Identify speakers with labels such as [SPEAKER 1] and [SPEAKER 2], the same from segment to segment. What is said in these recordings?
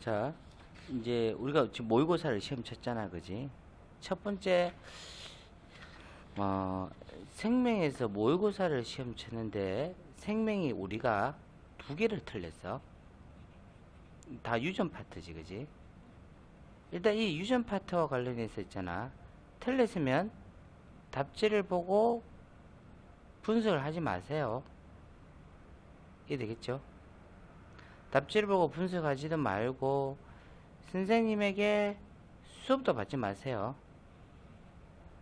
[SPEAKER 1] 자, 이제 우리가 지금 모의고사를 시험 쳤잖아, 그지? 첫 번째, 어, 생명에서 모의고사를 시험 쳤는데 생명이 우리가 두 개를 틀렸어. 다 유전 파트지, 그지? 일단 이 유전 파트와 관련해서 있잖아. 틀렸으면 답지를 보고 분석을 하지 마세요. 이해 되겠죠? 답지를 보고 분석하지도 말고 선생님에게 수업도 받지 마세요.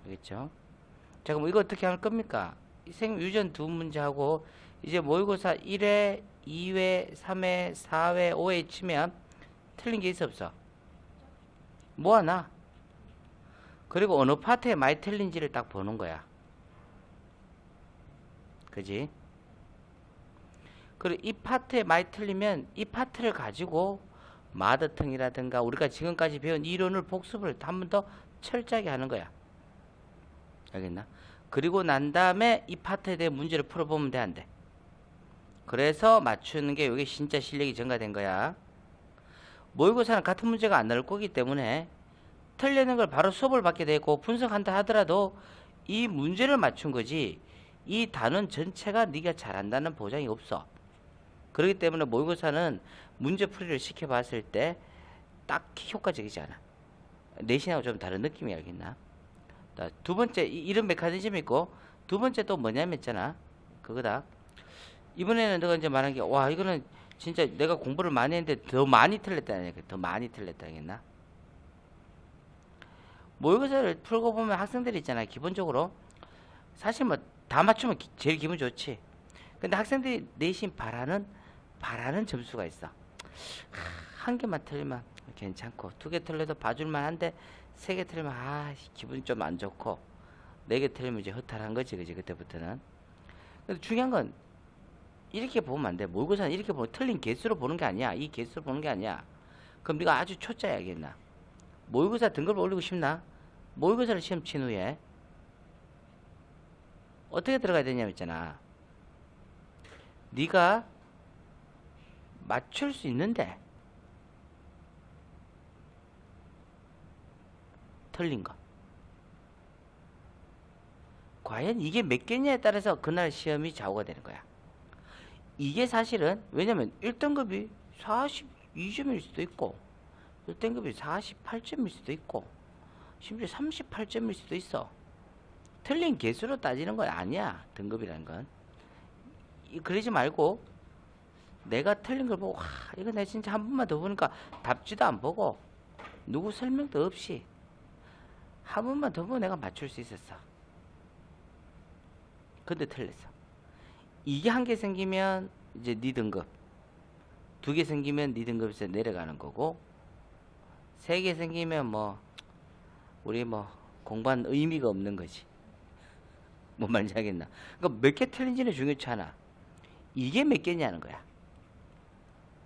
[SPEAKER 1] 알겠죠? 자, 그럼 이거 어떻게 할 겁니까? 이생 유전 두 문제하고 이제 모의고사 1회, 2회, 3회, 4회, 5회 치면 틀린 게 있어 없어? 뭐 하나? 그리고 어느 파트에 많이 틀린지를 딱 보는 거야. 그지? 그리고 이 파트에 많이 틀리면 이 파트를 가지고 마더텅이라든가 우리가 지금까지 배운 이론을 복습을 한 번 더 철저하게 하는 거야. 알겠나? 그리고 난 다음에 이 파트에 대해 문제를 풀어보면 돼, 안 돼? 그래서 맞추는 게 이게 진짜 실력이 증가된 거야. 모의고사는 같은 문제가 안 나올 거기 때문에 틀리는 걸 바로 수업을 받게 되고 분석한다 하더라도 이 문제를 맞춘 거지 이 단원 전체가 네가 잘한다는 보장이 없어. 그렇기 때문에 모의고사는 문제 풀이를 시켜봤을 때 딱히 효과적이지 않아. 내신하고 좀 다른 느낌이 알겠나? 자, 두 번째 이- 이런 메커니즘이 있고 두 번째 또 뭐냐면 있잖아. 그거다. 이번에는 내가 이제 말한 게 와 이거는 진짜 내가 공부를 많이 했는데 더 많이 틀렸다는 얘기 더 많이 틀렸다 하겠나? 모의고사를 풀고 보면 학생들이 있잖아. 기본적으로 사실 뭐 다 맞추면 기- 제일 기분 좋지. 근데 학생들이 내심 바라는 바라는 점수가 있어. 하, 한 개만 틀리면 괜찮고 두 개 틀려도 봐줄만 한데 세 개 틀리면 아 기분이 좀 안 좋고 네 개 틀리면 이제 허탈한 거지 그지 그때부터는. 근데 중요한 건 이렇게 보면 안 돼. 모의고사는 이렇게 보면 틀린 개수로 보는 게 아니야. 이 개수로 보는 게 아니야. 그럼 네가 아주 초짜야겠나? 모의고사 등급을 올리고 싶나? 모의고사를 시험 친 후에 어떻게 들어가야 되냐면 있잖아. 네가 맞출 수 있는데 틀린 거. 과연 이게 몇 개냐에 따라서 그날 시험이 좌우가 되는 거야. 이게 사실은 왜냐면 1등급이 42점일 수도 있고 1등급이 48점일 수도 있고 심지어 38점일 수도 있어. 틀린 개수로 따지는 건 아니야. 등급이라는 건. 이- 그러지 말고 내가 틀린 걸 보고 와 이거 내가 진짜 한 번만 더 보니까 답지도 안 보고 누구 설명도 없이 한 번만 더 보면 내가 맞출 수 있었어. 근데 틀렸어. 이게 한 개 생기면 이제 네 등급. 두 개 생기면 네 등급에서 내려가는 거고 세 개 생기면 뭐 우리 뭐 공부한 의미가 없는 거지. 뭔 말인지 알겠나? 그러니까 몇 개 틀린지는 중요치 않아. 이게 몇 개냐는 거야.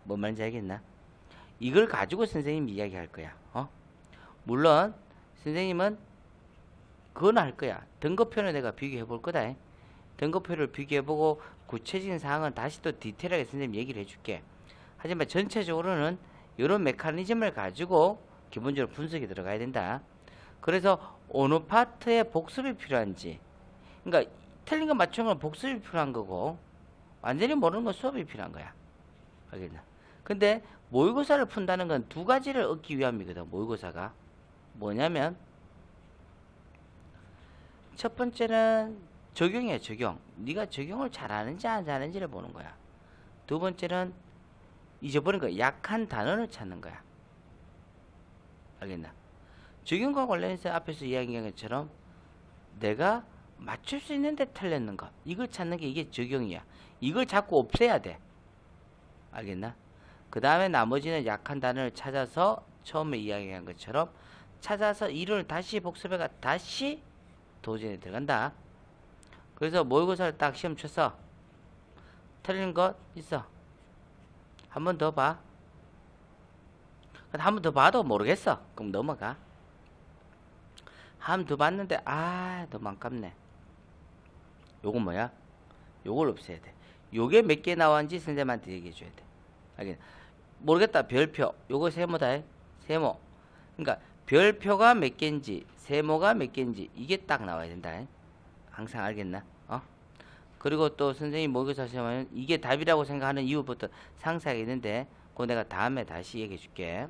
[SPEAKER 1] 뭔 말인지 알겠나? 이걸 가지고 선생님이 이야기할 거야. 어? 물론 선생님은 그건 할 거야. 등급표를 내가 비교해 볼 거다. 등급표를 비교해 보고 구체적인 사항은 다시 또 디테일하게 선생님 얘기를 해줄게. 하지만 전체적으로는 이런 메커니즘을 가지고 기본적으로 분석이 들어가야 된다. 그래서 어느 파트에 복습이 필요한지, 그러니까 틀린 거 맞춘 건 복습이 필요한 거고 완전히 모르는 건 수업이 필요한 거야. 알겠나? 근데 모의고사를 푼다는 건 두 가지를 얻기 위함이거든. 모의고사가 뭐냐면 첫 번째는 적용이야 적용. 네가 적용을 잘하는지 안 잘하는지를 보는 거야. 두 번째는 잊어버린 거 약한 단어를 찾는 거야. 알겠나? 적용과 관련해서 앞에서 이야기한 것처럼 내가 맞출 수 있는데 틀렸는 것 이걸 찾는 게 이게 적용이야. 이걸 자꾸 없애야 돼. 알겠나? 그 다음에 나머지는 약한 단어를 찾아서 처음에 이야기한 것처럼 찾아서 이론을 다시 복습해가 다시 도전에 들어간다. 그래서 모의고사를 딱 시험 쳤어. 틀린 것 있어. 한 번 더 봐. 한 번 더 봐도 모르겠어. 그럼 넘어가. 한 번 더 봤는데 아 너무 아깝네. 요건 뭐야? 요걸 없애야 돼. 요게 몇 개 나왔는지 선생님한테 얘기해 줘야 돼. 알겠나? 모르겠다. 별표. 요거 세모다 세모. 그러니까 별표가 몇 개인지 세모가 몇 개인지 이게 딱 나와야 된다. 항상 알겠나? 어? 그리고 또 선생님 모의고사 시험하면 이게 답이라고 생각하는 이유부터 상세하게 있는데 그거 내가 다음에 다시 얘기해 줄게